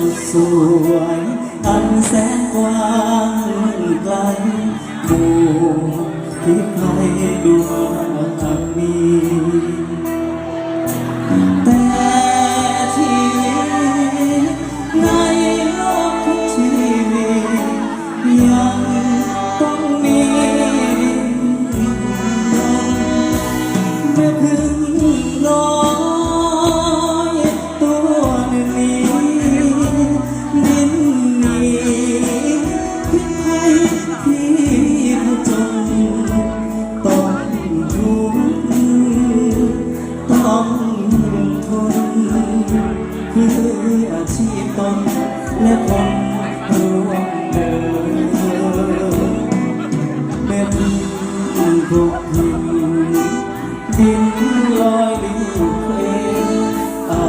สุดสวยอันแสนกว้างไกลหมู่ที่ใครดูมามี ทุกทิงดินลอยลิ้วเพลงเอา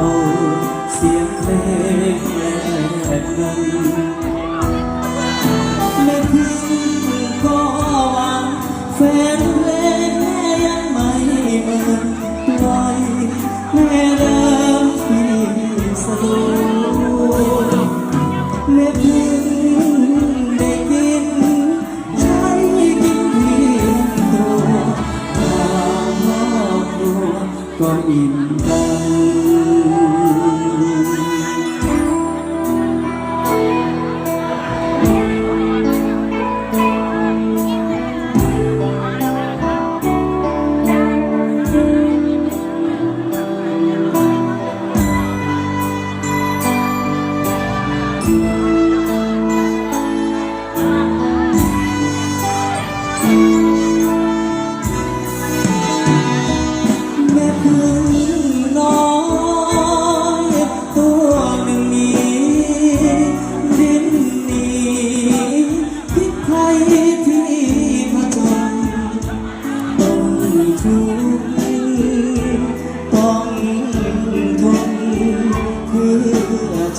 เสียงเพลงแลกเงินแม่พึ่งก็หวังแฟนเพลงแม่ยังไม่เหมินปล่อยแม่เดิมที่สโล ก็อิ่มใจ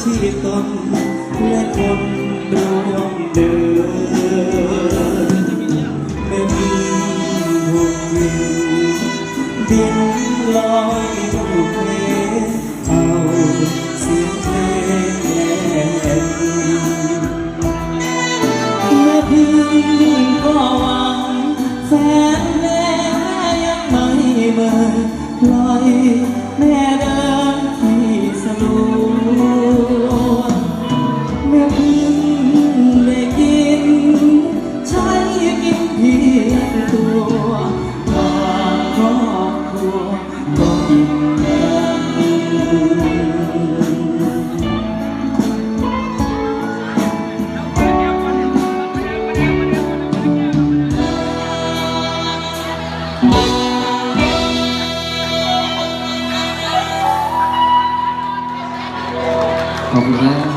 ชีวิตนและคนร่วมเดินแม่พึ่งทุกวินดินลอยลูกเพลงเอาเสียงเพลงแลกแม่พึ่งก็หวังแฟน 好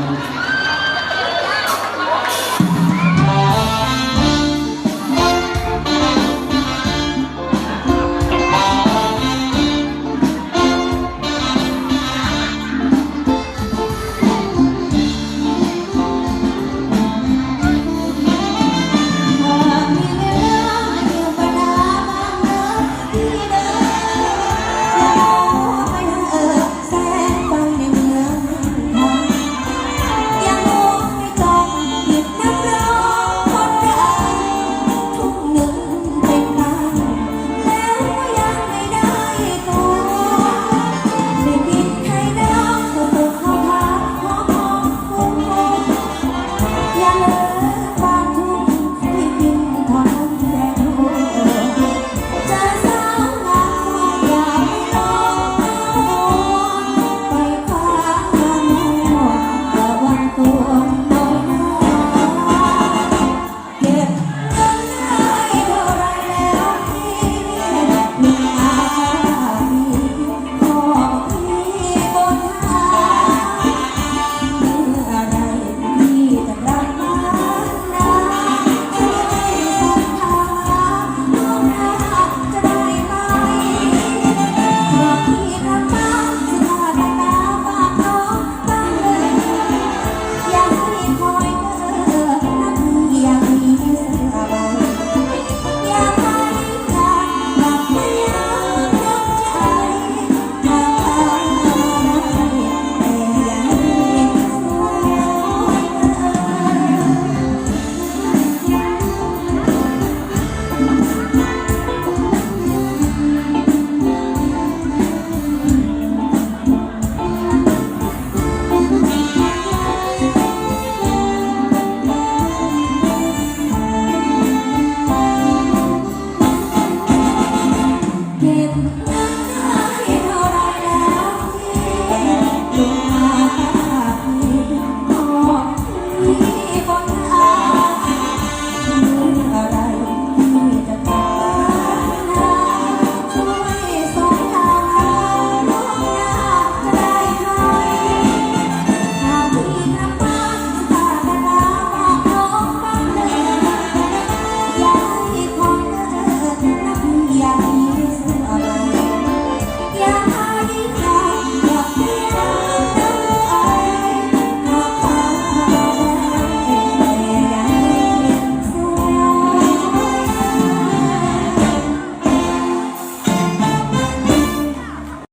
home.